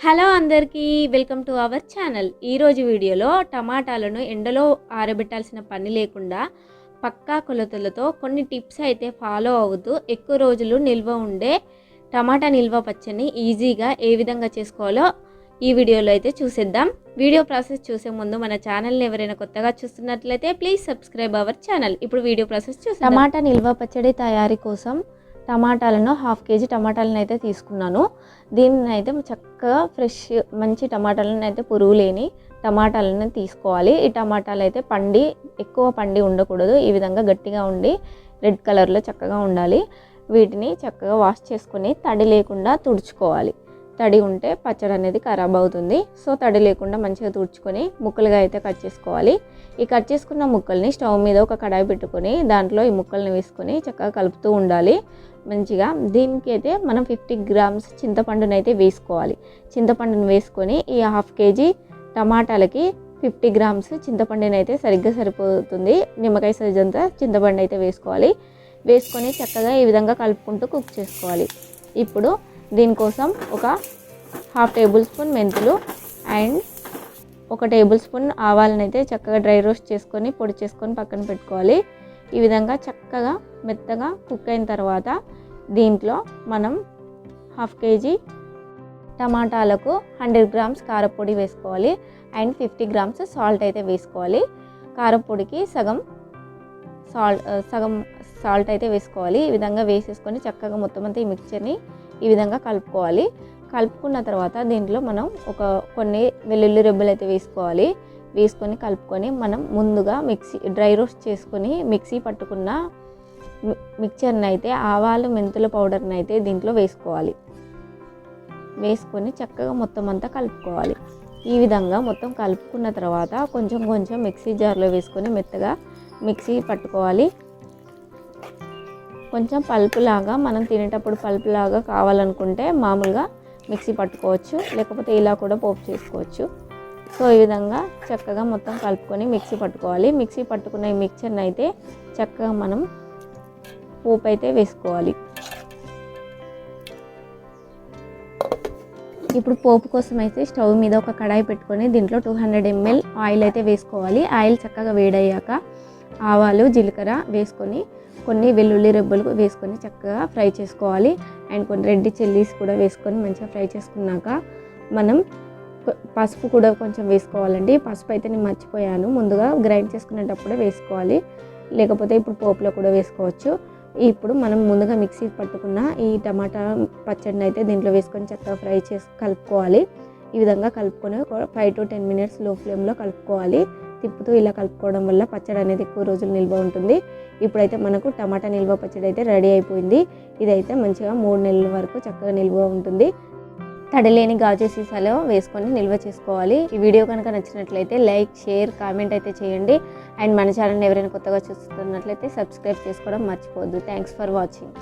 Hello అందరికీ welcome to our channel. ఈరోజు వీడియోలో టమాటాలను ఎండలో ఆరబెట్టాల్సిన పని లేకుండా పక్కా కొలతలతో కొన్ని టిప్స్ అయితే ఫాలో అవుతూ ఎక్కువ రోజులు నిల్వ ఉండే టమాటా నిల్వ పచ్చని ఈజీగా ఏ విధంగా చేసుకోవాలో ఈ వీడియోలో అయితే చూసేద్దాం. వీడియో ప్రాసెస్ చూసే ముందు మన ఛానల్ని ఎవరైనా కొత్తగా చూస్తున్నట్లయితే ప్లీజ్ సబ్స్క్రైబ్ అవర్ ఛానల్. ఇప్పుడు వీడియో ప్రాసెస్ చూసి టమాటా నిల్వ పచ్చడి తయారీ కోసం టమాటాలను హాఫ్ కేజీ టమాటాలను అయితే తీసుకున్నాను. దీనిని అయితే చక్కగా ఫ్రెష్ మంచి టమాటాలను అయితే పురుగు లేని టమాటాలను తీసుకోవాలి. ఈ టమాటాలు అయితే పండి ఎక్కువ పండి ఉండకూడదు. ఈ విధంగా గట్టిగా ఉండి రెడ్ కలర్లో చక్కగా ఉండాలి. వీటిని చక్కగా వాష్ చేసుకొని తడి లేకుండా తుడుచుకోవాలి. తడి ఉంటే పచ్చడి అనేది ఖరాబ్ అవుతుంది. సో తడి లేకుండా మంచిగా తుడుచుకొని ముక్కలుగా అయితే కట్ చేసుకోవాలి. ఈ కట్ చేసుకున్న ముక్కల్ని స్టవ్ మీద ఒక కడాయి పెట్టుకొని దాంట్లో ఈ ముక్కల్ని వేసుకొని చక్కగా కలుపుతూ ఉండాలి. మంచిగా దీనికి అయితే మనం ఫిఫ్టీ గ్రామ్స్ చింతపండుని అయితే వేసుకోవాలి. చింతపండుని వేసుకొని ఈ హాఫ్ కేజీ టమాటాలకి ఫిఫ్టీ గ్రామ్స్ చింతపండుని అయితే సరిగ్గా సరిపోతుంది. నిమ్మకాయ సైజ్ అంతా చింతపండు అయితే వేసుకోవాలి. వేసుకొని చక్కగా ఈ విధంగా కలుపుకుంటూ కుక్ చేసుకోవాలి. ఇప్పుడు దీనికోసం ఒక హాఫ్ టేబుల్ స్పూన్ మెంతులు అండ్ ఒక టేబుల్ స్పూన్ ఆవాలను అయితే చక్కగా డ్రై రోస్ట్ చేసుకొని పొడి చేసుకొని పక్కన పెట్టుకోవాలి. ఈ విధంగా చక్కగా మెత్తగా కుక్ అయిన తర్వాత దీంట్లో మనం హాఫ్ కేజీ టమాటాలకు హండ్రెడ్ గ్రామ్స్ కారపొడి వేసుకోవాలి అండ్ ఫిఫ్టీ గ్రామ్స్ సాల్ట్ అయితే వేసుకోవాలి. కారపొడికి సగం సాల్ట్ సగం సాల్ట్ అయితే వేసుకోవాలి. ఈ విధంగా వేసేసుకొని చక్కగా మొత్తం అంతా ఈ మిక్చర్ని ఈ విధంగా కలుపుకోవాలి. కలుపుకున్న తర్వాత దీంట్లో మనం ఒక కొన్ని వెల్లుల్లి రెబ్బలు అయితే వేసుకోవాలి. వేసుకొని కలుపుకొని మనం ముందుగా మిక్సీ డ్రై రోస్ట్ చేసుకొని మిక్సీ పట్టుకున్న మిక్చర్ని అయితే ఆవాలు మెంతుల పౌడర్ని అయితే దీంట్లో వేసుకోవాలి. వేసుకొని చక్కగా మొత్తం అంతా కలుపుకోవాలి. ఈ విధంగా మొత్తం కలుపుకున్న తర్వాత కొంచెం కొంచెం మిక్సీ జార్లో వేసుకొని మెత్తగా మిక్సీ పట్టుకోవాలి. కొంచెం పల్పులాగా మనం తినేటప్పుడు పల్పులాగా కావాలనుకుంటే మామూలుగా మిక్సీ పట్టుకోవచ్చు లేకపోతే ఇలా కూడా పోపు చేసుకోవచ్చు. సో ఈ విధంగా చక్కగా మొత్తం కలుపుకొని మిక్సీ పట్టుకోవాలి. మిక్సీ పట్టుకున్న ఈ మిక్చర్ని అయితే చక్కగా మనం పోపు అయితే వేసుకోవాలి. ఇప్పుడు పోపు కోసం అయితే స్టవ్ మీద ఒక కడాయి పెట్టుకొని దీంట్లో టూ హండ్రెడ్ ఎంఎల్ ఆయిల్ అయితే వేసుకోవాలి. ఆయిల్ చక్కగా వేడయ్యాక ఆవాలు జీలకర్ర వేసుకొని కొన్ని వెల్లుల్లి రెబ్బలు వేసుకొని చక్కగా ఫ్రై చేసుకోవాలి. అండ్ కొన్ని రెడ్ చిల్లీస్ కూడా వేసుకొని మంచిగా ఫ్రై చేసుకున్నాక మనం పసుపు కూడా కొంచెం వేసుకోవాలండి. పసుపు అయితే నేను మర్చిపోయాను. ముందుగా గ్రైండ్ చేసుకునేటప్పుడే వేసుకోవాలి. లేకపోతే ఇప్పుడు పోపులో కూడా వేసుకోవచ్చు. ఇప్పుడు మనం ముందుగా మిక్సీ పట్టుకున్న ఈ టమాటా పచ్చడిని అయితే దీంట్లో వేసుకొని చక్కగా ఫ్రై చేసి కలుపుకోవాలి. ఈ విధంగా కలుపుకొని ఫైవ్ టు టెన్ మినిట్స్లో ఫ్లేమ్లో కలుపుకోవాలి. తిప్పుతూ ఇలా కలుపుకోవడం వల్ల పచ్చడి అనేది ఎక్కువ రోజులు నిల్వ ఉంటుంది. ఇప్పుడైతే మనకు టమాటా నిల్వ పచ్చడి అయితే రెడీ అయిపోయింది. ఇదైతే మంచిగా మూడు నెలల వరకు చక్కగా నిల్వ ఉంటుంది. తడలేని గాజు సీసాలో వేసుకొని నిల్వ చేసుకోవాలి. ఈ వీడియో కనుక నచ్చినట్లయితే లైక్ షేర్ కామెంట్ అయితే చేయండి. అండ్ మన ఛానల్ ఎవరైనా కొత్తగా చూస్తున్నట్లయితే సబ్స్క్రైబ్ చేసుకోవడం మర్చిపోవద్దు. Thanks for watching